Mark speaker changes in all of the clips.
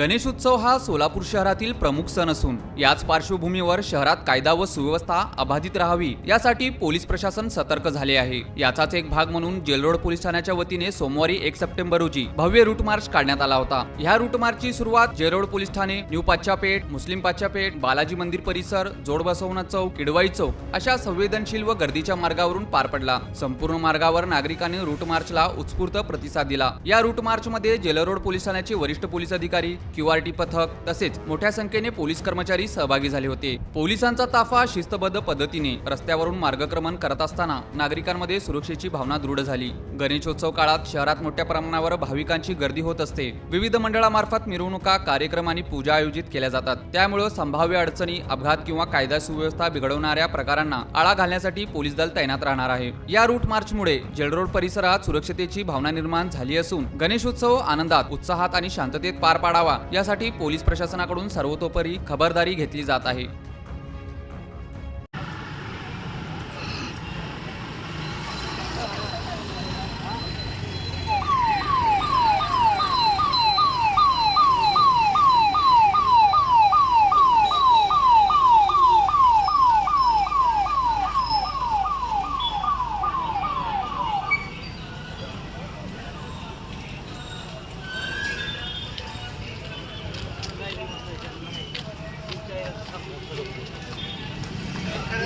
Speaker 1: गणेशोत्सव हा सोलापूर शहरातील प्रमुख सण असून याच पार्श्वभूमीवर शहरात कायदा व सुव्यवस्था अबाधित राहावी यासाठी पोलीस प्रशासन सतर्क झाले आहे. याचाच एक भाग म्हणून जेलरोड पोलीस ठाण्याच्या वतीने सोमवारी एक सप्टेंबर रोजी भव्य रूट मार्च काढण्यात आला होता. ह्या रूट मार्चची सुरुवात जेरोड पोलीस ठाणे न्यू पाच्चापेठ मुस्लिम पाच्चापेठ बालाजी मंदिर परिसर जोड बसवना चौक किडवाई चौक अशा संवेदनशील व गर्दीच्या मार्गावरून पार पडला. संपूर्ण मार्गावर नागरिकांनी रूट मार्चला उत्स्फूर्त प्रतिसाद दिला. या रूट मार्च मध्ये जेलरोड पोलीस ठाण्याचे वरिष्ठ पोलीस अधिकारी क्यूआरटी पथक तसेच मोठ्या संख्येने पोलीस कर्मचारी सहभागी झाले होते. पोलिसांचा ताफा शिस्तबद्ध पद्धतीने रस्त्यावरून मार्गक्रमण करत असताना नागरिकांमध्ये सुरक्षेची भावना दृढ झाली. गणेशोत्सव काळात शहरात मोठ्या प्रमाणावर भाविकांची गर्दी होत असते. विविध मंडळामार्फत मिरवणुका कार्यक्रम आणि पूजा आयोजित केल्या जातात. त्यामुळे संभाव्य अडचणी अपघात किंवा कायदा सुव्यवस्था बिघडवणाऱ्या प्रकारांना आळा घालण्यासाठी पोलीस दल तैनात राहणार आहे. या रूट मार्चमुळे जेलरोड परिसरात सुरक्षतेची भावना निर्माण झाली असून गणेशोत्सव आनंदात उत्साहात आणि शांततेत पार पाडावा यासाठी पोलीस प्रशासनाकडून सर्वतोपरी खबरदारी घेतली जात आहे.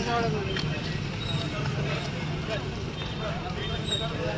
Speaker 1: Thank you.